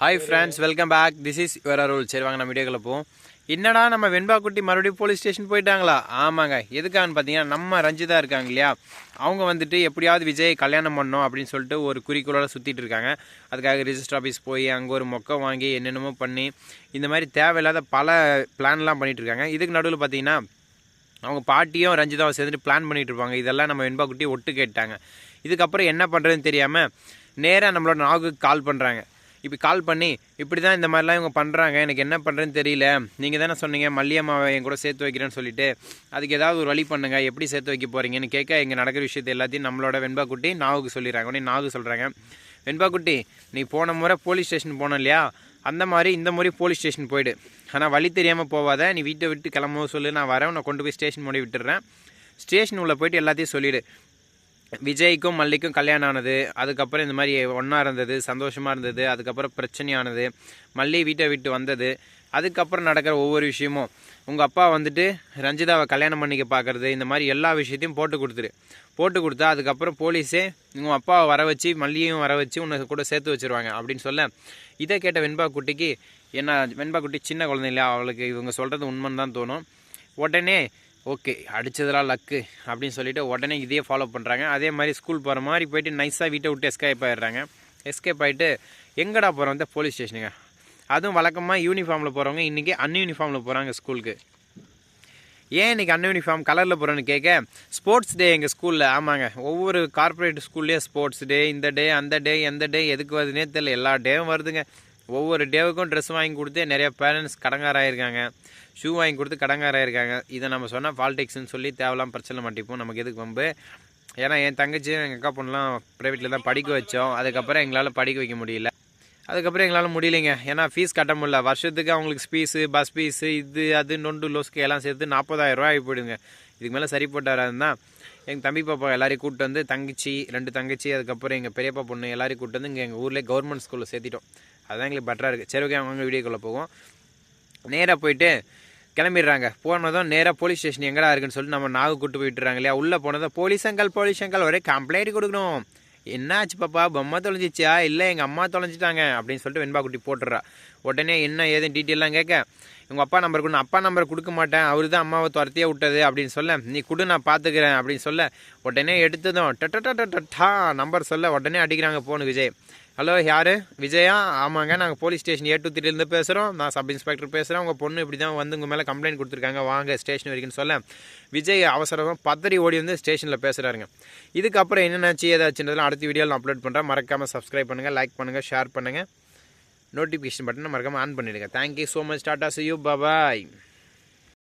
Hi friends welcome back this is your Arul சரி வாங்க நம்ம வீடியோக்குள்ள போவோம். என்னடா நம்ம வெண்பாக்குட்டி மறுபடியும் போலீஸ் ஸ்டேஷன் போயிட்டாங்களா? ஆமாங்க. எதுக்கான்னு பார்த்தீங்கன்னா நம்ம ரஞ்சிதா இருக்காங்க இல்லையா? அவங்க வந்துட்டு எப்படியாவது விஜய் கல்யாணம் பண்ணோம் அப்படின்னு சொல்லிட்டு ஒரு குறிக்கோளோட சுற்றிட்டு இருக்காங்க. அதுக்காக ரிஜிஸ்டர் ஆஃபீஸ் போய் அங்கே ஒரு மொக்கம் வாங்கி என்னென்னமோ பண்ணி இந்த மாதிரி தேவையில்லாத பல பிளான்லாம் பண்ணிட்டு இருக்காங்க. இதுக்கு நடுவில் பார்த்தீங்கன்னா அவங்க பாட்டியும் ரஞ்சிதாவும் சேர்ந்துட்டு பிளான் பண்ணிட்டு இருப்பாங்க. இதெல்லாம் நம்ம வெண்பா குட்டி ஒட்டு கேட்டாங்க. இதுக்கப்புறம் என்ன பண்ணுறதுன்னு தெரியாமல் நேராக நம்மளோட நாகுக்கு கால் பண்ணுறாங்க இப்போ கால் பண்ணி இப்படி தான் இந்த மாதிரிலாம் இவங்க பண்ணுறாங்க எனக்கு என்ன பண்ணுறேன்னு தெரியல. நீங்கள் தானே சொன்னீங்க மல்லியம்மாவை என் கூட சேர்த்து வைக்கிறேன்னு சொல்லிட்டு. அதுக்கு ஏதாவது ஒரு வழி பண்ணுங்கள் எப்படி சேர்த்து வைக்க போகிறீங்கன்னு கேட்க இங்கே நடக்கிற விஷயத்தை எல்லாத்தையும் நம்மளோட வெண்பா குட்டி நாவுக்கு சொல்லிடுறாங்க. உடனே நாகு சொல்கிறாங்க வெண்பா குட்டி நீ போன முறை போலீஸ் ஸ்டேஷன் போன இல்லையா? அந்த மாதிரி இந்த முறை போலீஸ் ஸ்டேஷன் போயிடு. ஆனால் வழி தெரியாமல் போவாத. நீ வீட்டை விட்டு கிளம்பவும் சொல்லு. நான் வரேன். நான் கொண்டு போய் ஸ்டேஷன் முடி விட்டுறேன் ஸ்டேஷன் உள்ளே போயிட்டு எல்லாத்தையும் சொல்லிவிடு விஜய்க்கும் மல்லிக்கும் கல்யாணம் ஆனது அதுக்கப்புறம் இந்த மாதிரி ஒன்றா இருந்தது சந்தோஷமாக இருந்தது அதுக்கப்புறம் பிரச்சனையானது மல்லி வீட்டை விட்டு வந்தது அதுக்கப்புறம் நடக்கிற ஒவ்வொரு விஷயமும். உங்கள் அப்பா வந்துட்டு ரஞ்சிதாவை கல்யாணம் பண்ணிக்க பார்க்குறது இந்த மாதிரி எல்லா விஷயத்தையும் போட்டு கொடுத்துரு. போட்டு கொடுத்தா அதுக்கப்புறம் போலீஸே உங்கள் அப்பாவை வர வச்சு மல்லியையும் வர வச்சு உன்னை கூட சேர்த்து வச்சுருவாங்க அப்படின்னு சொல்ல இதை கேட்ட வெண்பா குட்டிக்கு என்ன வெண்பா குட்டி சின்ன குழந்தை இல்லையா அவளுக்கு இவங்க சொல்கிறது உண்மைன்னு தான் தோணும். உடனே ஓகே அடித்ததெல்லாம் லக்கு அப்படின்னு சொல்லிட்டு உடனே இதையே ஃபாலோ பண்ணுறாங்க அதே மாதிரி ஸ்கூல் போகிற மாதிரி போயிட்டு நைஸாக வீட்டை விட்டு எஸ்கேப் ஆகிடுறாங்க எஸ்கேப் ஆகிட்டு எங்கடா போகிறோம் வந்து போலீஸ் ஸ்டேஷனுங்க அதுவும் வழக்கமாக யூனிஃபார்மில் போகிறவங்க இன்றைக்கி அன்யூனிஃபார்மில் போகிறாங்க ஸ்கூலுக்கு ஏன் இன்றைக்கி அன்யூனிஃபார்ம் கலரில் போகிறோன்னு கேட்க ஸ்போர்ட்ஸ் டே எங்கள் ஸ்கூலில் ஆமாங்க. ஒவ்வொரு கார்ப்பரேட் ஸ்கூல்லேயே ஸ்போர்ட்ஸ் டே இந்த டே அந்த டே எந்த டே எதுக்கு வருதுன்னே தெரியல. எல்லா டேவும் வருதுங்க. ஒவ்வொரு டேவுக்கும் ட்ரெஸ் வாங்கி கொடுத்து நிறைய பேரண்ட்ஸ் கடங்காராயிருக்காங்க. ஷூ வாங்கி கொடுத்து கடங்காராயிருக்காங்க. இதை நம்ம சொன்னால் பாலிடிக்ஸ்னு சொல்லி தேவையில்லாம் பிரச்சனை மாட்டிப்போம். நமக்கு எதுக்கு வம்பு? ஏன்னா என் தங்கச்சி எங்கள் அக்கா பொண்ணுலாம் ப்ரைவேட்டில் தான் படிக்க வச்சோம். அதுக்கப்புறம் எங்களால் படிக்க வைக்க முடியல. அதுக்கப்புறம் எங்களால் முடியலைங்க. ஏன்னா ஃபீஸ் கட்ட முடியல. வருஷத்துக்கு அவங்களுக்கு ஃபீஸு பஸ் ஃபீஸு இது அது நொண்டு லோஸ்க்கு எல்லாம் சேர்த்து நாற்பதாயிரம் ரூபாய் ஆகி போயிடுங்க. இதுக்கு மேலே சரிப்பட்டு வராதுன்னா எங்கள் தம்பி பாப்பா எல்லாரையும் கூப்பிட்டு வந்து தங்கச்சி ரெண்டு தங்கச்சி அதுக்கப்புறம் எங்கள் பெரியப்பா பொண்ணு எல்லாரையும் கூப்பிட்டு வந்து இங்கே எங்கள் ஊர்லேயே கவர்மெண்ட் ஸ்கூலில் சேர்த்திட்டோம். அதுதான் எங்களுக்கு பெட்டராக இருக்குது சரி ஓகே அவங்க வீடியோக்குள்ளே போவோம். நேராக போயிட்டு கிளம்பிடுறாங்க. போனதும் நேராக போலீஸ் ஸ்டேஷன் எங்கடா இருக்குன்னு சொல்லிட்டு நம்ம நாகு கூட்டு போயிட்டுறாங்க இல்லையா? உள்ளே போனதும் போலீஸ் அங்கல் ஒரே கம்ப்ளைண்ட் கொடுக்கணும். என்னாச்சு பாப்பா? பொம்மை தொலைஞ்சிச்சியா இல்லை எங்கள் அம்மா தொலைஞ்சிட்டாங்க அப்படின்னு சொல்லிட்டு வெண்பா குட்டி போட்டுறா உடனே என்ன ஏதுன்னு டீட்டெயிலாம் கேட்க உங்கள் அப்பா நம்பர் கொடு அப்பா நம்பர் கொடுக்க மாட்டேன். அவரு தான் அம்மாவை துரத்தியே விட்டது அப்படின்னு சொல்ல நீ கொடு நான் பார்த்துக்கிறேன் அப்படின்னு சொல்ல உடனே எடுத்ததும் டட்டா நம்பர் சொல்ல உடனே அடிக்கிறாங்க போனு விஜய். ஹலோ யார்? விஜயா? ஆமாங்க நாங்கள் போலீஸ் ஸ்டேஷன் ஏ டூ த்ரீலேருந்து பேசுகிறோம் நான் சப் இன்ஸ்பெக்டர் பேசுகிறேன் உங்கள் பொண்ணு இப்படி தான் வந்து உங்கள் மேலே கம்ப்ளைண்ட் கொடுத்துருக்காங்க. வாங்க ஸ்டேஷன் வரைக்கும் சொல்ல. விஜய் அவசரமாக பதறி ஓடி வந்து ஸ்டேஷனில் பேசுகிறாருங்க இதுக்கப்புறம் என்னென்னாச்சு ஏதாச்சுன்றதுலாம் அடுத்த வீடியோவில் நான் அப்லோட் பண்ணுறேன் மறக்காமல் சப்ஸ்கிரைப் பண்ணுங்கள் லைக் பண்ணுங்கள் ஷேர் பண்ணுங்கள் நோட்டிஃபிகேஷன் பட்டனை மறக்காமல் ஆன் பண்ணிவிடுங்க thank you so much tata see you bye bye